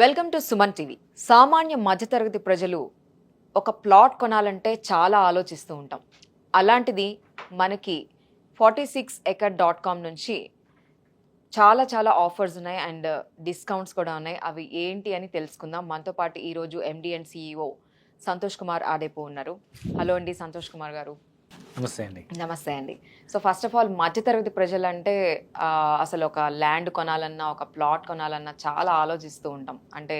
Welcome to Suman TV. సామాన్య మధ్యతరగతి ప్రజలు ఒక ప్లాట్ కొనాలంటే చాలా ఆలోచిస్తూ ఉంటాం. అలాంటిది మనకి forty six acre dot com నుంచి చాలా చాలా ఆఫర్స్ ఉన్నాయి అండ్ డిస్కౌంట్స్ కూడా ఉన్నాయి. అవి ఏంటి అని తెలుసుకుందాం. మనతో పాటు ఈరోజు MD and CEO Santosh Kumar ఆడేపో ఉన్నారు. హలో అండి సంతోష్ కుమార్ గారు. నమస్తే అండి. నమస్తే అండి. సో ఫస్ట్ ఆఫ్ ఆల్ మధ్యతరగతి ప్రజలు అంటే అసలు ఒక ల్యాండ్ కొనాలన్నా ఒక ప్లాట్ కొనాలన్నా చాలా ఆలోచిస్తూ ఉంటాం. అంటే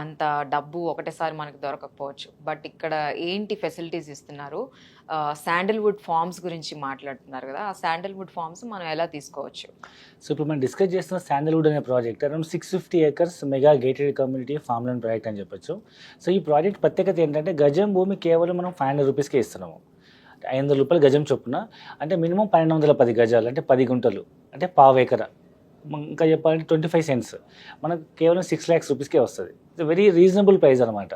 అంత డబ్బు ఒకటేసారి మనకు దొరకకపోవచ్చు. బట్ ఇక్కడ ఏంటి ఫెసిలిటీస్ ఇస్తున్నారు? శాండిల్వుడ్ ఫార్మ్స్ గురించి మాట్లాడుతున్నారు కదా. ఆ శాండిల్వుడ్ ఫార్మ్స్ మనం ఎలా తీసుకోవచ్చు? సో ఇప్పుడు మనం డిస్కస్ చేస్తున్న శాండల్వుడ్ అనే project around six fifty acres mega gated community farm project అని చెప్పొచ్చు. సో ఈ ప్రాజెక్ట్ ప్రత్యేకత ఏంటంటే గజం భూమి కేవలం మనం ఫైవ్ హండ్రెడ్ రూపీస్కే ఇస్తున్నాము. ఐదు వందల రూపాయలు గజం చొప్పున అంటే మినిమం పన్నెండు వందల పది గజాలు అంటే పది గుంటలు అంటే పావు ఎకర. ఇంకా చెప్పాలంటే ట్వంటీ ఫైవ్ సెంట్స్. మనకు కేవలం సిక్స్ ల్యాక్స్ రూపీస్కే వస్తుంది. ఇట్స్ వెరీ రీజనబుల్ ప్రైస్ అనమాట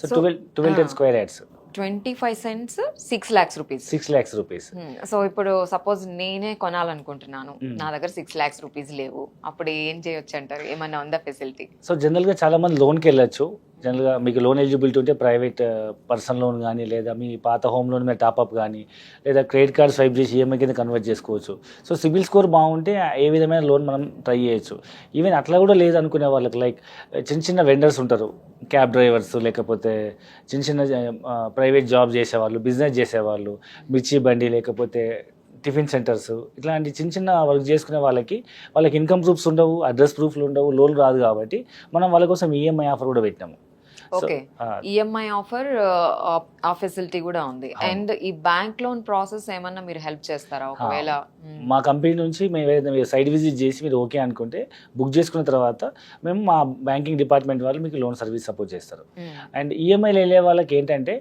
so twelve twelve ten. Square yards twenty five cents six lakhs rupees. Six lakhs rupees. So ఇప్పుడు సపోజ్ నేనే కొనాలనుకుంటున్నాను. Hmm. నా దగ్గర సిక్స్ ల్యాక్స్ రూపీస్ లేవు. అప్పుడు ఏం చేయొచ్చు అంటారు ఏమన్నా ఉందా ఫెసిలిటీ సో జనరల్గా చాలా మంది లోన్కి వెళ్ళొచ్చు. జనరల్గా మీకు లోన్ ఎలిజిబిలిటీ ఉంటే ప్రైవేట్ పర్సనల్ లోన్ కానీ లేదా మీ పాత హోమ్ లోన్ మీద టాప్అప్ కానీ లేదా క్రెడిట్ కార్డ్ స్వైప్ చేసి ఈఎంఐ కింద కన్వర్ట్ చేసుకోవచ్చు. సో సిబిల్ స్కోర్ బాగుంటే ఏ విధమైన లోన్ మనం ట్రై చేయొచ్చు. ఈవెన్ అట్లా కూడా లేదనుకునే వాళ్ళకి లైక్ చిన్న చిన్న వెండర్స్ ఉంటారు. క్యాబ్ డ్రైవర్స్ లేకపోతే చిన్న చిన్న ప్రైవేట్ జాబ్ చేసేవాళ్ళు బిజినెస్ చేసేవాళ్ళు మిర్చి బండి లేకపోతే టిఫిన్ సెంటర్స్ ఇట్లాంటి చిన్న చిన్న వర్క్ చేసుకునే వాళ్ళకి వాళ్ళకి ఇన్కమ్ ప్రూఫ్స్ ఉండవు అడ్రస్ ప్రూఫ్లు ఉండవు లోన్ రాదు కాబట్టి మనం వాళ్ళ కోసం ఈఎంఐ ఆఫర్ కూడా పెట్టినాము. ఓకే ఈఎంఐ ఆఫర్ ఆ ఫెసిలిటీ కూడా ఉంది. అండ్ ఈ బ్యాంక్ లోన్ ప్రాసెస్ ఏమన్నా మీరు హెల్ప్ చేస్తారా ఒకవేళ మ్మ్. మా కంపెనీ నుంచి మేము ఏదైనా సైడ్ విజిట్ చేసి మీరు ఓకే అనుకుంటే బుక్ చేసుకున్న తర్వాత మేము మా బ్యాంకింగ్ డిపార్ట్మెంట్ వాళ్ళు మీకు లోన్ సర్వీస్ సపోర్ట్ చేస్తారు. అండ్ ఈఎంఐలు వెళ్ళే వాళ్ళకి ఏంటంటే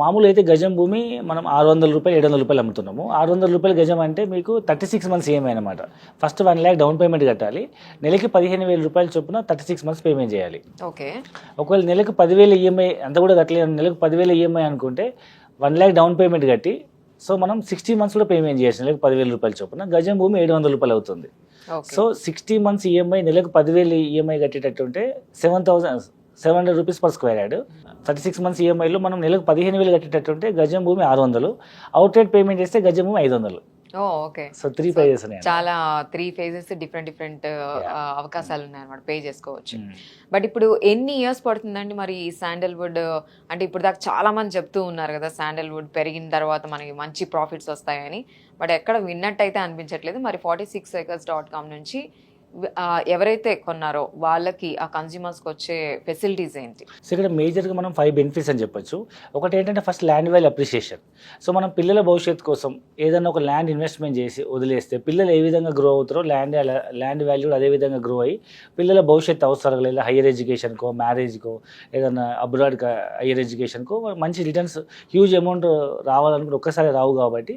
మామూలు అయితే గజం భూమి మనం ఆరు వందల రూపాయలు ఏడు వందల రూపాయలు అమ్ముతున్నాము. ఆరు వందల రూపాయల గజం అంటే మీకు థర్టీ సిక్స్ మంత్స్ ఈఎంఐ అనమాట first one lakh down payment కట్టాలి. నెలకి పదిహేను వేల రూపాయల చొప్పున థర్టీ సిక్స్ మంత్స్ పేమెంట్ చేయాలి. ఓకే. ఒకవేళ నెలకు పదివేల ఈఎంఐ అంత కూడా కట్టలేదు నెలకు పదివేల ఈఎంఐ అనుకుంటే వన్ ల్యాక్ డౌన్ పేమెంట్ కట్టి సో మనం సిక్స్టీ మంత్స్ కూడా పేమెంట్ చేయాలి నెలకు పదివేల రూపాయల చొప్పున. గజం భూమి ఏడు వందల రూపాయలు అవుతుంది. సో సిక్స్టీ మంత్స్ ఈఎంఐ నెలకు పదివేలు ఈఎంఐ కట్టేటట్టు ఉంటే seven thousand seven hundred rupees per square yard. Thirty six months ఈఎంఐలో మనం నెలకు పదిహేను వేలు కట్టేటట్టు ఉంటే గజం భూమి ఆరు వందలు. అవుట్ రేట్ పేమెంట్ చేస్తే గజం భూమి ఐదు వందలు. ఓకే. సో త్రీ ఉన్నాయి చాలా త్రీ ఫేజెస్ డిఫరెంట్ డిఫరెంట్ అవకాశాలు ఉన్నాయి అనమాట పే చేసుకోవచ్చు. బట్ ఇప్పుడు ఎన్ని ఇయర్స్ పడుతుందండి మరి ఈ శాండల్వుడ్ అంటే ఇప్పుడు దాకా చాలా మంది చెప్తూ ఉన్నారు కదా శాండల్వుడ్ పెరిగిన తర్వాత మనకి మంచి ప్రాఫిట్స్ వస్తాయని. బట్ ఎక్కడ విన్నట్టయితే అనిపించట్లేదు. మరి forty six acres dot com నుంచి ఎవరైతే కొన్నారో వాళ్ళకి ఆ కన్జ్యూమర్స్కి వచ్చే ఫెసిలిటీస్ ఏంటి? సో ఇక్కడ మేజర్గా మనం ఫైవ్ బెనిఫిట్స్ అని చెప్పొచ్చు. ఒకటి ఏంటంటే first land value appreciation so మనం పిల్లల భవిష్యత్తు కోసం ఏదైనా ఒక ల్యాండ్ ఇన్వెస్ట్మెంట్ చేసి వదిలేస్తే పిల్లలు ఏ విధంగా గ్రో అవుతారో ల్యాండ్ ల్యాండ్ వాల్యూ అదే విధంగా గ్రో అయ్యి పిల్లల భవిష్యత్తు అవసరాలు లేదా హైయర్ ఎడ్యుకేషన్కో మ్యారేజ్కో ఏదైనా అబ్రాడ్ హైయర్ ఎడ్యుకేషన్కో మంచి రిటర్న్స్ హ్యూజ్ అమౌంట్ రావాలనుకుంటే ఒక్కసారి రావు కాబట్టి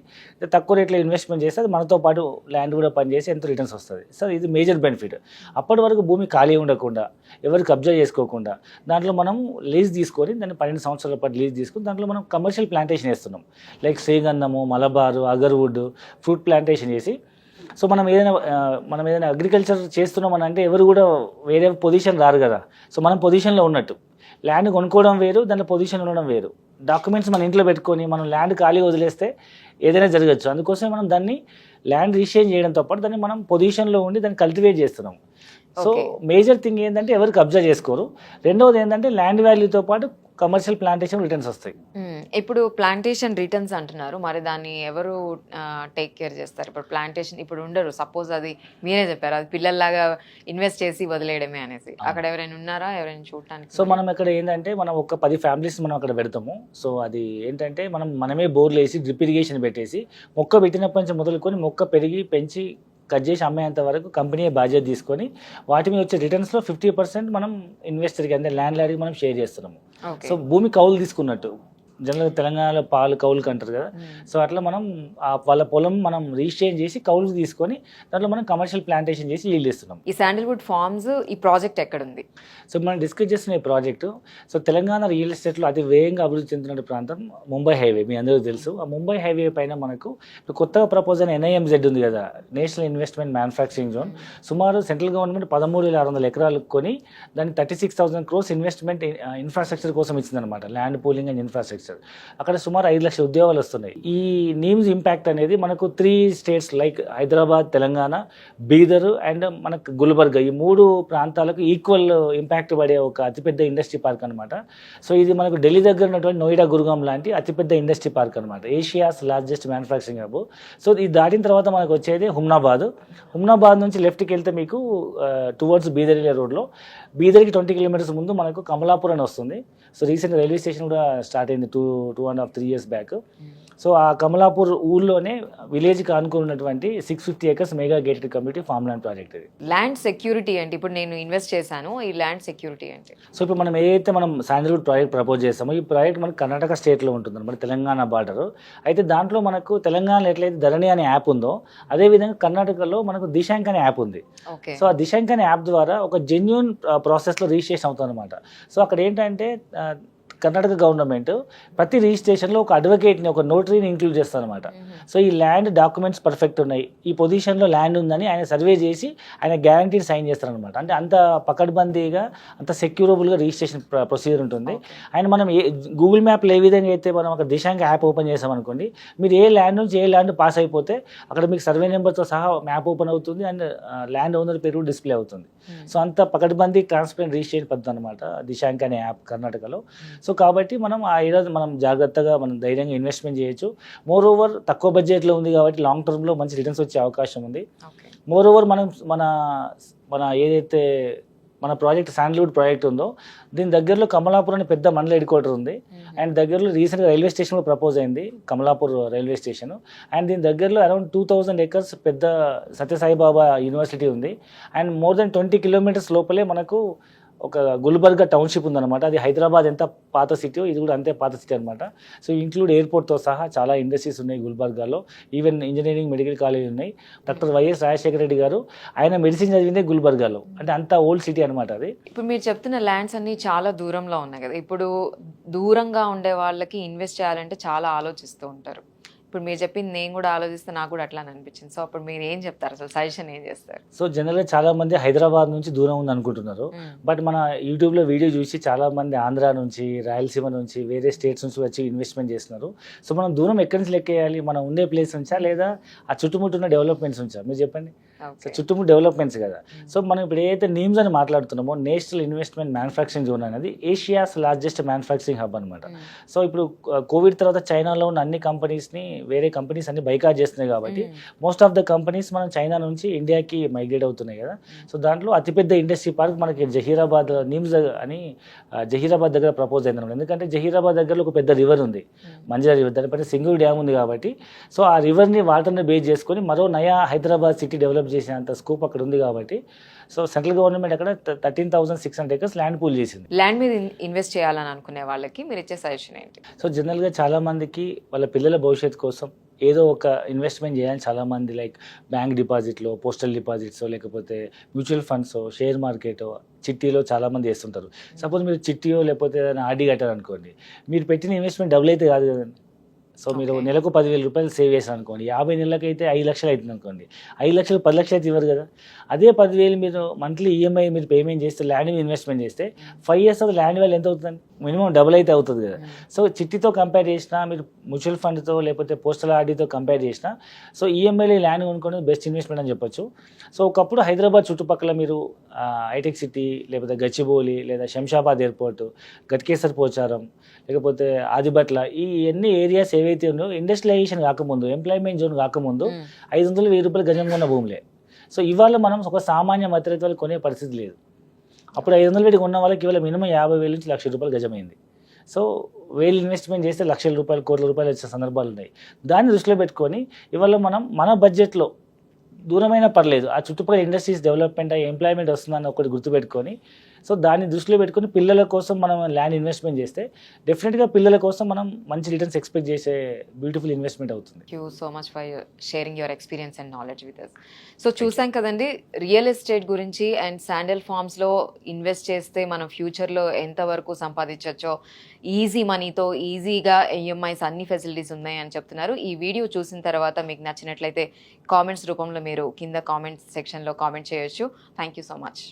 తక్కువ రేట్లో ఇన్వెస్ట్మెంట్ చేస్తే అది మనతో పాటు ల్యాండ్ కూడా పనిచేసి ఎంతో రిటర్న్స్ వస్తుంది. సో ఇది మేజర్ బెనిఫిట్. అప్పటి వరకు భూమి ఖాళీ ఉండకుండా ఎవరు కబ్జా చేసుకోకుండా దాంట్లో మనం లీజ్ తీసుకొని దాన్ని పన్నెండు సంవత్సరాల పాటు లీజ్ తీసుకొని దాంట్లో మనం కమర్షియల్ ప్లాంటేషన్ వేస్తున్నాం. లైక్ శ్రీగంధము మలబారు అగర్వుడ్ ఫ్రూట్ ప్లాంటేషన్ చేసి సో మనం ఏదైనా మనం ఏదైనా అగ్రికల్చర్ చేస్తున్నాం అని అంటే ఎవరు కూడా వేరే పొజిషన్ రారు కదా. సో మనం పొజిషన్లో ఉన్నట్టు. ల్యాండ్ కొనుక్కోవడం వేరు దాంట్లో పొజిషన్ ఉండడం వేరు. డాక్యుమెంట్స్ మన ఇంట్లో పెట్టుకొని మనం ల్యాండ్ ఖాళీ వదిలేస్తే ఏదైనా జరగచ్చు. అందుకోసం మనం దాన్ని ల్యాండ్ రిజిస్ట్రేషన్ చేయడంతో పాటు దాన్ని మనం పొజిషన్లో ఉండి దాన్ని కల్టివేట్ చేస్తున్నాం సో. మేజర్ థింగ్ ఏంటంటే ఎవరు కబ్జా చేసుకోరు రెండవది ఏంటంటే ల్యాండ్ వాల్యూతో పాటు కమర్షియల్ ప్లాంటేషన్ రిటర్న్స్ వస్తాయి. ఇప్పుడు ప్లాంటేషన్ రిటర్న్స్ అంటున్నారు. మరి దాన్ని ఎవరు టేక్ కేర్ చేస్తారు? ఇప్పుడు ప్లాంటేషన్ ఇప్పుడు ఉండరు. సపోజ్ అది మీరే చెప్పారు. అది పిల్లల్లాగా ఇన్వెస్ట్ చేసి వదిలేయడమే అనేసి. అక్కడ ఎవరైనా ఉన్నారా? ఎవరైనా చూడటానికి సో మనం ఇక్కడ ఏంటంటే మనం ఒక పది ఫ్యామిలీస్ మనం అక్కడ పెడతాము. సో అది ఏంటంటే మనం మనమే బోర్లు వేసి డ్రిప్ ఇరిగేషన్ పెట్టేసి మొక్క పెట్టినప్పటి నుంచి మొదలుకొని మొక్క పెరిగి పెంచి కట్ చేసి అమ్మేంత వరకు కంపెనీ బాధ్యత తీసుకొని వాటి మీద వచ్చే రిటర్న్స్లో ఫిఫ్టీ పర్సెంట్ మనం ఇన్వెస్టర్కి అంటే ల్యాండ్ లాడ్కి మనం షేర్ చేస్తున్నాము. సో భూమి కౌలు తీసుకున్నట్టు. జనరల్గా తెలంగాణలో పాలు కౌలుకు అంటారు కదా. సో అట్లా మనం వాళ్ళ పొలం మనం రిజిస్ట్రేషన్ చేసి కౌలుకు తీసుకొని దాంట్లో మనం కమర్షియల్ ప్లాంటేషన్ చేసి ఈల్డ్ ఇస్తున్నాం ఈ శాండిల్వుడ్ ఫార్మ్స్ ఈ ప్రాజెక్ట్ ఎక్కడుంది? సో మనం డిస్కస్ చేస్తున్న ఈ ప్రాజెక్టు సో తెలంగాణ రియల్ ఎస్టేట్లో అతి వేగంగా అభివృద్ధి చెందుతున్న ప్రాంతం ముంబై హైవే మీ అందరికీ తెలుసు. ఆ ముంబై హైవే పైన మనకు కొత్తగా ప్రపోజ్ అయిన ఎన్ఐఎంజెడ్ ఉంది కదా నేషనల్ ఇన్వెస్ట్మెంట్ మ్యానుఫ్యాక్చరింగ్ జోన్ సుమారు సెంట్రల్ గవర్నమెంట్ పదమూడు వేల ఆరు వందల ఎకరాలు కొని దానికి thirty six thousand crores investment infrastructure కోసం ఇచ్చిందనమాట ల్యాండ్ పూలింగ్ అండ్ ఇన్ఫ్రాస్ట్రక్చర్ అక్కడ సుమారు ఐదు లక్షల ఉద్యోగాలు వస్తున్నాయి. ఈ నీమ్స్ ఇంపాక్ట్ అనేది మనకు three states like Hyderabad Telangana Bidar and మనకు గుల్బర్గా ఈ మూడు ప్రాంతాలకు ఈక్వల్ ఇంపాక్ట్ పడే ఒక అతిపెద్ద ఇండస్ట్రీ పార్క్ అనమాట సో ఇది మనకు ఢిల్లీ దగ్గర ఉన్నటువంటి నోయిడా గురుగాం లాంటి అతిపెద్ద ఇండస్ట్రీ పార్క్ అనమాట Asia's largest manufacturing hub so ఇది దాటిన తర్వాత మనకు వచ్చేది హుమ్నాబాద్. హుమ్నాబాద్ నుంచి లెఫ్ట్కి వెళ్తే మీకు టువర్డ్స్ బీదర్ రోడ్లో బీదర్కి ట్వంటీ కిలోమీటర్స్ ముందు మనకు కమలాపూర్ అని వస్తుంది. సో రీసెంట్ రైల్వే స్టేషన్ కూడా స్టార్ట్ అయింది. Two two and half three years back. So ఆ కమలాపూర్ ఊర్లోనే విలేజ్కి ఆనుకున్నటువంటి six fifty acres mega gated community farm land project ఇది. ల్యాండ్ సెక్యూరిటీ అంటే ఇప్పుడు నేను ఇన్వెస్ట్ చేశాను. ఈ ల్యాండ్ సెక్యూరిటీ అంటే సో ఇప్పుడు మనం ఏదైతే మనం శాండల్వుడ్ ప్రాజెక్ట్ ప్రపోజ్ చేస్తామో ఈ ప్రాజెక్ట్ మనకు కర్ణాటక స్టేట్లో ఉంటుంది అనమాట తెలంగాణ బార్డర్ అయితే దాంట్లో మనకు తెలంగాణలో ఎట్లయితే ధరణి అనే యాప్ ఉందో అదేవిధంగా కర్ణాటకలో మనకు దిశాంక్ అనే యాప్ ఉంది. సో ఆ దిశాంక్ అనే యాప్ ద్వారా ఒక జెన్యున్ ప్రాసెస్లో రిజిస్ట్రేషన్ అవుతుంది అనమాట సో అక్కడ ఏంటంటే కర్ణాటక గవర్నమెంట్ ప్రతి రిజిస్ట్రేషన్లో ఒక అడ్వకేట్ని ఒక నోటరీని ఇంక్లూడ్ చేస్తారనమాట సో ఈ ల్యాండ్ డాక్యుమెంట్స్ పర్ఫెక్ట్ ఉన్నాయి. ఈ పొజిషన్లో ల్యాండ్ ఉందని ఆయన సర్వే చేసి ఆయన గ్యారంటీ సైన్ చేస్తారనమాట అంటే అంత పకడ్బందీగా అంత సెక్యూరబుల్గా రిజిస్ట్రేషన్ ప్రొసీజర్ ఉంటుంది. ఆయన మనం ఏ గూగుల్ మ్యాప్లో ఏ విధంగా అయితే మనం ఒక దిశాంక్ యాప్ ఓపెన్ చేసామనుకోండి మీరు ఏ ల్యాండ్ నుంచి ఏ ల్యాండ్ పాస్ అయిపోతే అక్కడ మీకు సర్వే నెంబర్తో సహా మ్యాప్ ఓపెన్ అవుతుంది అండ్ ల్యాండ్ ఓనర్ పేరు డిస్ప్లే అవుతుంది. సో అంత పకడ్బందీ ట్రాన్స్పరెంట్ రిజిస్ట్రేషన్ పద్ధతి అనమాట దిశాంక్ అనే యాప్ కర్ణాటకలో. సో కాబట్టి మనం ఆ ఏడాది మనం జాగ్రత్తగా మనం ధైర్యంగా ఇన్వెస్ట్మెంట్ చేయొచ్చు. మోర్ ఓవర్ తక్కువ బడ్జెట్లో ఉంది కాబట్టి లాంగ్ టర్మ్లో మంచి రిటర్న్స్ వచ్చే అవకాశం ఉంది. మోర్ ఓవర్ మనం మన మన ఏదైతే మన ప్రాజెక్ట్ శాండ్లవుడ్ ప్రాజెక్ట్ ఉందో దీని దగ్గరలో కమలాపూర్ అనే పెద్ద మండల హెడ్ క్వార్టర్ ఉంది. అండ్ దగ్గరలో రీసెంట్గా రైల్వే స్టేషన్ కూడా ప్రపోజ్ అయింది కమలాపూర్ రైల్వే స్టేషన్ అండ్ దీని దగ్గరలో అరౌండ్ టూ థౌజండ్ ఎకర్స్ పెద్ద సత్యసాయిబాబా యూనివర్సిటీ ఉంది. And more than twenty kilometres లోపలే మనకు ఒక గుల్బర్గా టౌన్షిప్ ఉందన్నమాట. అది హైదరాబాద్ ఎంత పాత సిటీ ఇది కూడా అంతే పాత సిటీ అనమాట సో ఇంక్లూడ్ ఎయిర్పోర్ట్తో సహా చాలా ఇండస్ట్రీస్ ఉన్నాయి గుల్బర్గాలో. ఈవెన్ ఇంజనీరింగ్ మెడికల్ కాలేజ్ ఉన్నాయి. డాక్టర్ వైఎస్ రాజశేఖర రెడ్డి గారు ఆయన మెడిసిన్ చదివిందే గుల్బర్గాలో. అంటే అంత ఓల్డ్ సిటీ అనమాట అది. ఇప్పుడు మీరు చెప్తున్న ల్యాండ్స్ అన్ని చాలా దూరంలో ఉన్నాయి కదా. ఇప్పుడు దూరంగా ఉండే వాళ్ళకి ఇన్వెస్ట్ చేయాలంటే చాలా ఆలోచిస్తూ ఉంటారు. ఇప్పుడు మీరు చెప్పింది నేను కూడా ఆలోచిస్తే నాకు కూడా అట్లా అనిపించింది. సో అప్పుడు మీరు ఏం చెప్తారు? అసలు సజెషన్ ఏం చేస్తారు? సో జనరల్గా చాలా మంది హైదరాబాద్ నుంచి దూరం ఉంది అనుకుంటున్నారు. బట్ మన యూట్యూబ్లో వీడియో చూసి చాలా మంది ఆంధ్ర నుంచి రాయలసీమ నుంచి వేరే స్టేట్స్ నుంచి వచ్చి ఇన్వెస్ట్మెంట్ చేస్తున్నారు. సో మనం దూరం ఎక్కడి నుంచి లెక్కేయాలి? మనం ఉండే ప్లేస్ నుంచా లేదా ఆ చుట్టుముట్టున్న డెవలప్మెంట్స్ నుంచా? మీరు చెప్పండి. సో చుట్టుముట్టు డెవలప్మెంట్స్ కదా. సో మనం ఇప్పుడు ఏదైతే నీమ్స్ అని మాట్లాడుతున్నామో నేషనల్ ఇన్వెస్ట్మెంట్ మ్యానుఫ్యాక్చరింగ్ జోన్ అనేది ఏషియాస్ లార్జెస్ట్ మ్యానుఫ్యాక్చరింగ్ హబ్ అనమాట సో ఇప్పుడు కోవిడ్ తర్వాత చైనాలో ఉన్న అన్ని కంపెనీస్ని వేరే కంపెనీస్ అన్ని బైకాట్ చేస్తున్నాయి కాబట్టి మోస్ట్ ఆఫ్ ద కంపెనీస్ మనం చైనా నుంచి ఇండియాకి మైగ్రేట్ అవుతున్నాయి కదా. సో దాంట్లో అతిపెద్ద ఇండస్ట్రీ పార్క్ మనకి జహీరాబాద్ నిమ్స్ అని జహీరాబాద్ దగ్గర ప్రపోజ్ అయింది అనమాట ఎందుకంటే జహీరాబాద్ దగ్గరలో ఒక పెద్ద రివర్ ఉంది. మంజరా రివర్ దానిపైన సింగిల్ డ్యామ్ ఉంది కాబట్టి. సో ఆ రివర్ని వాటర్ని బేస్ చేసుకొని మరో నయా హైదరాబాద్ సిటీ డెవలప్ చేసేంత స్కోప్ అక్కడ ఉంది కాబట్టి. సో సెంట్రల్ గవర్నమెంట్ అక్కడ thirteen thousand six hundred acres land pool చేసింది. ల్యాండ్ మీద ఇన్వెస్ట్ చేయాలని అనుకునే వాళ్ళకి మీరు ఇచ్చే సజెషన్ ఏంటి? సో జనరల్గా చాలామందికి వాళ్ళ పిల్లల భవిష్యత్తు కోసం ఏదో ఒక ఇన్వెస్ట్మెంట్ చేయాలని చాలామంది లైక్ బ్యాంక్ డిపాజిట్లో పోస్టల్ డిపాజిట్స్ లేకపోతే మ్యూచువల్ ఫండ్స్ షేర్ మార్కెట్ చిట్టీలో చాలామంది వేస్తుంటారు సపోజ్ మీరు చిట్టీయో లేకపోతే ఏదైనా ఆర్డీ కట్టారు అనుకోండి మీరు పెట్టిన ఇన్వెస్ట్మెంట్ డబుల్ అయితే కాదు కదండి. సో మీరు. నెలకు పదివేల రూపాయలు సేవ్ చేశారు అనుకోండి యాభై నెలలకైతే ఐదు లక్షలు అవుతుంది అనుకోండి ఐదు లక్షలు పది లక్షలు అయితే ఇవ్వరు కదా. అదే పదివేలు మీరు మంత్లీ ఈఎంఐ మీరు పేమెంట్ చేస్తే ల్యాండ్ మీద ఇన్వెస్ట్మెంట్ చేస్తే ఫైవ్ ఇయర్స్ అది ల్యాండ్ వాల్యూ ఎంత అవుతుంది? మినిమం డబుల్ అయితే అవుతుంది కదా. సో చిట్టితో కంపేర్ చేసినా మీరు మ్యూచువల్ ఫండ్తో లేకపోతే పోస్టల్ ఆర్డీతో కంపేర్ చేసినా సో ఈఎంఐలో ల్యాండ్ కొనుక్కోవడం బెస్ట్ ఇన్వెస్ట్మెంట్ అని చెప్పొచ్చు. సో ఒకప్పుడు హైదరాబాద్ చుట్టుపక్కల మీరు హైటెక్ సిటీ లేకపోతే గచ్చిబౌలి లేదా శంషాబాద్ ఎయిర్పోర్ట్ గట్కేసర్ పోచారం లేకపోతే ఆదిబట్ల ఈ ఎన్ని ఏరియాస్ ఏవైతే ఉన్నాయో ఇండస్ట్రియలైజేషన్ కాకముందు ఎంప్లాయ్మెంట్ జోన్ కాకముందు ఐదు వందలు వెయ్యి రూపాయలు గజం కొన్న భూములే. సో ఇవాళ మనం ఒక సామాన్య మధ్యతరగతి వాళ్ళు కొనే పరిస్థితి లేదు. అప్పుడు ఐదు వందలు పెట్టి కొన్న వాళ్ళకి ఇవాళ మినిమం యాభై వేల నుంచి లక్ష రూపాయలు గజమైంది. సో వేలు ఇన్వెస్ట్మెంట్ చేస్తే లక్షల రూపాయలు కోట్ల రూపాయలు వచ్చే సందర్భాలు ఉన్నాయి. దాన్ని దృష్టిలో పెట్టుకొని ఇవాళ మనం మన బడ్జెట్లో దూరమైనా పర్లేదు. ఆ చుట్టుపక్కల ఇండస్ట్రీస్ డెవలప్మెంట్ ఎంప్లాయ్మెంట్ వస్తుందని ఒకటి గుర్తుపెట్టుకొని సో దాన్ని దృష్టిలో పెట్టుకొని పిల్లల కోసం మనం ల్యాండ్ ఇన్వెస్ట్మెంట్ చేస్తే డెఫినెట్గా పిల్లల కోసం మనం మంచి రిటర్న్స్ ఎక్స్పెక్ట్ చేసే బ్యూటిఫుల్ ఇన్వెస్ట్మెంట్ అవుతుంది. You so much for sharing your experience and knowledge with us so చూసాం కదండి రియల్ ఎస్టేట్ గురించి అండ్ శాండల్ ఫార్మ్స్లో ఇన్వెస్ట్ చేస్తే మనం ఫ్యూచర్లో ఎంతవరకు సంపాదించవచ్చో ఈజీ మనీతో ఈజీగా ఈఎంఐస్ అన్ని ఫెసిలిటీస్ ఉన్నాయి అని చెప్తున్నారు. ఈ వీడియో చూసిన తర్వాత మీకు నచ్చినట్లయితే కామెంట్స్ రూపంలో మీరు కింద కామెంట్స్ సెక్షన్లో కామెంట్ చేయొచ్చు. Thank you so much